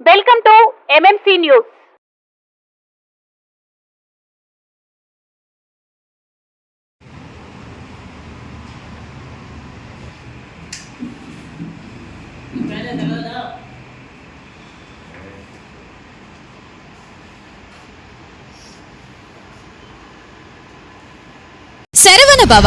Welcome to MMC news Saravana Bhava.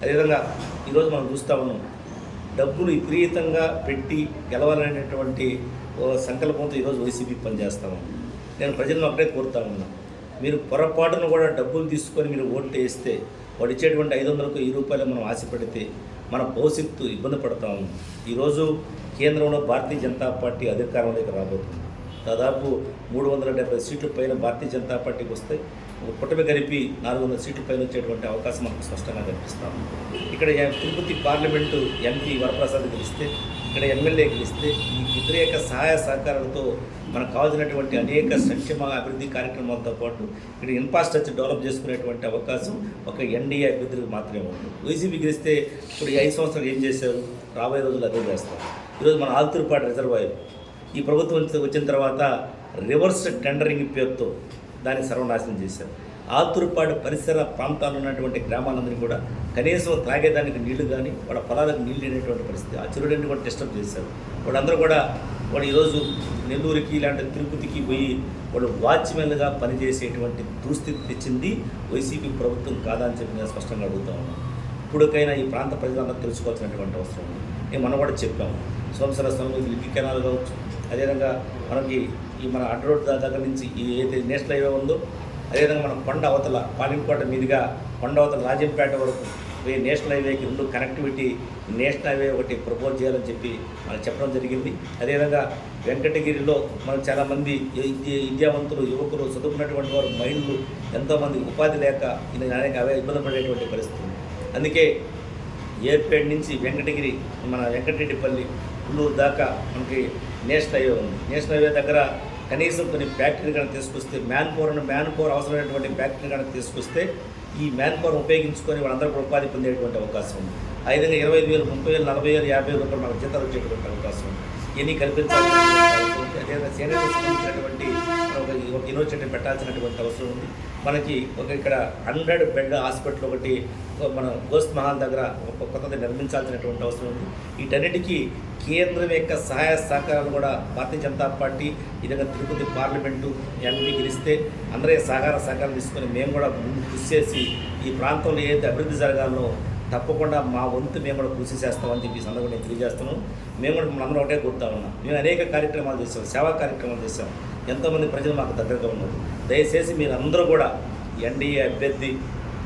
అదేవిధంగా ఈరోజు మనం చూస్తూ ఉన్నాం డబ్బులు విపరీతంగా పెట్టి గెలవాలనేటువంటి ఓ సంకల్పంతో ఈరోజు వైసీపీ పనిచేస్తా ఉన్నాం. నేను ప్రజలను ఒకటే కోరుతా ఉన్నా మీరు పొరపాటును కూడా డబ్బులు తీసుకొని మీరు ఓట్లు వేస్తే వాడు ఇచ్చేటువంటి ఐదు వందలకు ఈ రూపాయలు మనం ఆశపడితే మన భవిష్యత్తు ఇబ్బంది పడతా ఈరోజు కేంద్రంలో భారతీయ జనతా పార్టీ అధికారంలోకి రాబోతుంది. దాదాపు మూడు వందల డెబ్బై సీట్ల పైన భారతీయ జనతా పార్టీకి వస్తే పుట్టమి కలిపి నాలుగు వందల సీట్లు పైన వచ్చేటువంటి అవకాశం మనకు స్పష్టంగా కనిపిస్తాం ఇక్కడ తిరుపతి పార్లమెంటు ఎంపీ వరప్రసాద్ గెలిస్తే ఇక్కడ ఎమ్మెల్యే గెలిస్తే ఈ వ్యతిరేక సహాయ సహకారాలతో మనకు కావాల్సినటువంటి అనేక సంక్షేమ అభివృద్ధి కార్యక్రమాలతో పాటు ఇక్కడ ఇన్ఫ్రాస్ట్రక్చర్ డెవలప్ చేసుకునేటువంటి అవకాశం ఒక ఎన్డీఏ అభ్యర్థులకు మాత్రమే ఉంది. వైసీపీ గెలిస్తే ఇప్పుడు ఈ ఐదు సంవత్సరాలు ఏం చేశారు? రాబోయే రోజులు అదే చేస్తారు. ఈరోజు మన ఆల్తూరుపాటు రిజర్వాయర్ ఈ ప్రభుత్వం వచ్చిన తర్వాత రివర్స్ టెండరింగ్ పేరుతో దాన్ని సర్వనాశనం చేశారు. ఆతురుపాడు పరిసర ప్రాంతాల్లో ఉన్నటువంటి గ్రామాలందరినీ కూడా కనీసం త్రాగేదానికి నీళ్ళు కానీ వాళ్ళ పొలాలకు నీళ్ళు లేనటువంటి పరిస్థితి. ఆ చెరువులన్నీ కూడా డిస్టర్బ్ చేశారు. వాళ్ళందరూ కూడా వాడు ఈరోజు నెల్లూరుకి ఇలాంటి తిరుపతికి పోయి వాడు వాచ్మెన్గా పనిచేసేటువంటి దుస్థితి తెచ్చింది వైసీపీ ప్రభుత్వం కాదా అని చెప్పి నేను స్పష్టంగా అడుగుతా ఉన్నాను ఇప్పటికైనా ఈ ప్రాంత ప్రజలందరూ తెలుసుకోవాల్సినటువంటి అవసరం ఉంది. నేను మనం కూడా చెప్పాము సోమసర స్వామి లిపి కెనాల్ కావచ్చు అదేవిధంగా మనకి ఈ మన అడ్డ రోడ్ దగ్గర నుంచి ఈ ఏదైతే నేషనల్ హైవే ఉందో అదేవిధంగా మనం కొండ అవతల పాలింకోట మీదుగా కొండ అవతల రాజంపేట వరకు ఈ నేషనల్ హైవేకి రెండు కనెక్టివిటీ నేషనల్ హైవే ఒకటి ప్రపోజ్ చేయాలని చెప్పి మనకు చెప్పడం జరిగింది. అదేవిధంగా వెంకటగిరిలో మనం చాలామంది విద్యావంతులు యువకులు చదువుకున్నటువంటి వారు మైండ్లు ఎంతోమంది ఉపాధి లేక ఇది అనేక అవే ఇబ్బంది పడేటువంటి పరిస్థితి అందుకే ఏర్పేట నుంచి వెంకటగిరి మన వెంకటరెడ్డిపల్లి ఉల్లూరు దాకా మనకి నేషనల్ హైవే ఉంది. నేషనల్ హైవే దగ్గర కనీసం కొన్ని ఫ్యాక్టరీ కనుక తీసుకొస్తే మ్యాన్ పవర్ మ్యాన్ పవర్ అవసరమైనటువంటి ఫ్యాక్టరీ కనుక తీసుకొస్తే ఈ మ్యాన్ పవర్ ఉపయోగించుకొని వాళ్ళందరూ కూడా ఉపాధి పొందేటువంటి అవకాశం ఉంది. ఆ విధంగా ఇరవై ఐదు వేలు ముప్పై వేలు నలభై వేలు యాభై వేలు రూపాయలు మనకు జీతాలు వచ్చేటువంటి అవకాశం ఉంది. ఇవన్నీ కల్పించాల్సిన అదేవిధంగా సంబంధించినటువంటి ఒక ఒక యూనివర్సిటీ పెట్టాల్సినటువంటి అవసరం ఉంది. మనకి ఒక ఇక్కడ హండ్రెడ్ బెడ్ హాస్పిటల్ ఒకటి మన గోస్ట్ మహల్ దగ్గర ఒక కొత్తది నిర్మించాల్సినటువంటి అవసరం ఉంది. వీటన్నిటికీ కేంద్రం యొక్క సహాయ సహకారాలు కూడా భారతీయ జనతా పార్టీ ఈ విధంగా తిరుపతి పార్లమెంటు ఎంపీ గెలిస్తే అందరే సహకార సహకారం తీసుకొని మేము కూడా ముందు కృషి చేసి ఈ ప్రాంతంలో ఏదైతే అభివృద్ధి జరగాలో తప్పకుండా మా వంతు మేము కూడా కృషి చేస్తామని చెప్పి సందర్భంగా నేను తెలియజేస్తున్నాను. మేము కూడా మనందరం ఒకటే గుర్తా ఉన్నాం. మేము అనేక కార్యక్రమాలు చేసాం సేవా కార్యక్రమాలు చేసాం ఎంతోమంది ప్రజలు మాకు దగ్గరగా ఉన్నారు. దయచేసి మీరందరూ కూడా ఎన్డీఏ అభ్యర్థి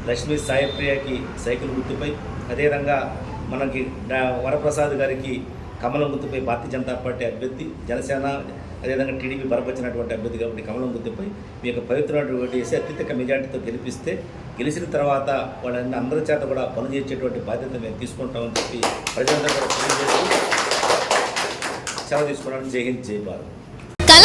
లక్ష్మీ సాయిప్రియకి సైకిల్ గుర్తుపై అదేవిధంగా మనకి వరప్రసాద్ గారికి కమలం గుర్తుపై భారతీయ జనతా పార్టీ అభ్యర్థి జనసేన అదేవిధంగా టీడీపీ బలపరిచినటువంటి అభ్యర్థి కాబట్టి కమలం గుర్తుపై మీ యొక్క పవిత్రమైనటువంటి వేసి అత్యధిక మెజార్టీతో గెలిపిస్తే గెలిచిన తర్వాత వాళ్ళని అందరి చేత కూడా పనులు చేసేటువంటి బాధ్యత మేము తీసుకుంటామని చెప్పి ప్రజలందరూ కూడా తెలియజేసి సెలవు తీసుకోవడానికి జై హింద్ జై భారత్. కల